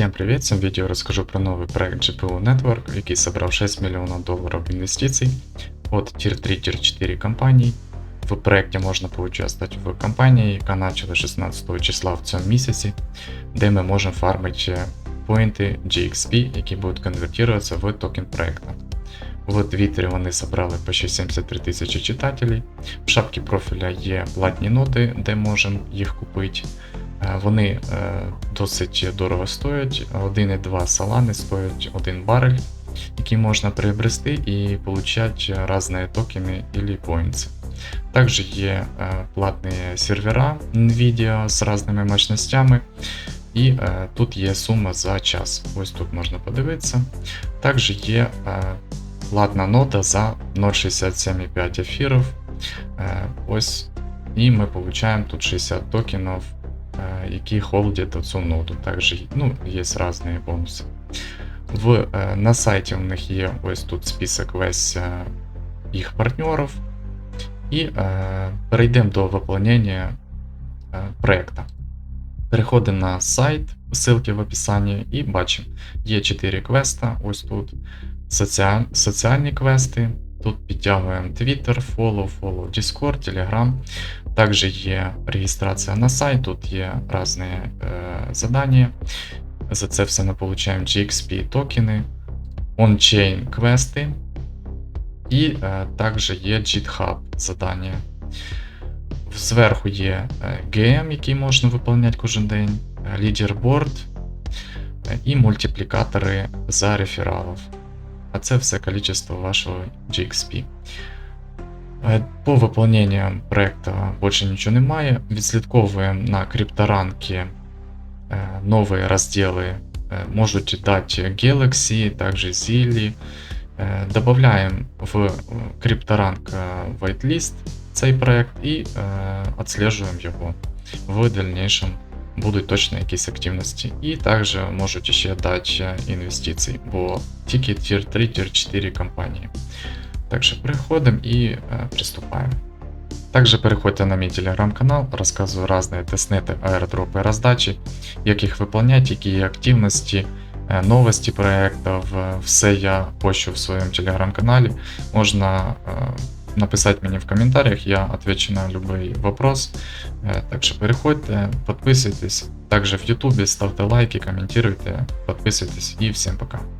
Всем привет! В відео розкажу про новий проект GPU Network, який собрав 6 мільйонів доларів інвестицій от Tier 3 Tier 4 компаній. В проекті можна поучаствувати в кампанії, яка почала 16 числа в цьому місяці, де ми можемо фармити поінти GXP, які будуть конвертуватися в токен проекту. В Твіттері вони собрали почти 73 тисячі читателів. В шапці профіля є платні ноти, де можемо їх купити. Е, Вони е, досить дорого стоять. 1,2 салани стоять 1 барель, який можна приобрести і отримати різні токени или points. Також є е, платні сервера NVIDIA з різними мощностями. І е, тут є сума за час. Ось тут можна подивитися. Також є е, платна нота за 0,67,5 ефірів. Е, ось. І ми получаємо тут 60 токенів, які холдять цю ноду. Також ну, є різні бонуси. В, е, на сайті у них є ось тут список весь е, їх партнерів. І е, перейдемо до виповнення е, проекта. Переходимо на сайт, ссылки в описанні, і бачимо, є 4 квеста. Ось тут соціаль, соціальні квести. Тут підтягуємо Twitter, follow, follow, Discord, Telegram. Також є реєстрація на сайт, тут є різні е, задання. За це все ми отримуємо GXP токени, on-chain квести. І е, також є GitHub задання. Зверху є е, GM, який можна виконувати кожен день, е, лідерборд е, і мультиплікатори за рефералів. А це все кількість вашого GXP. Е, По виконанню проекту більше нічого немає. Відслідковуємо на крипторанки е, нові розділи. е, Можуть дати Galaxy, також Zilli. Е, Добавляємо в крипторанк е, whitelist цей проект і е, відслежуємо його в дальнейшем. Будуть точно якісь активності. І також можуть ще дати інвестиції, бо тільки Tier 3, Tier 4 компанії. Так що переходимо і е, приступаємо. Також переходьте на мій телеграм-канал, розказую різні тестнети, аеродропи, роздачі, як їх виконувати, які є активності, е, новості проєктів. е, Все я пощу в своєму телеграм-каналі. Можна е, написать мне в комментариях, я отвечу на любой вопрос. Э, Так что переходьте, подписывайтесь. Также в ютубе ставьте лайки, комментируйте, подписывайтесь и всем пока.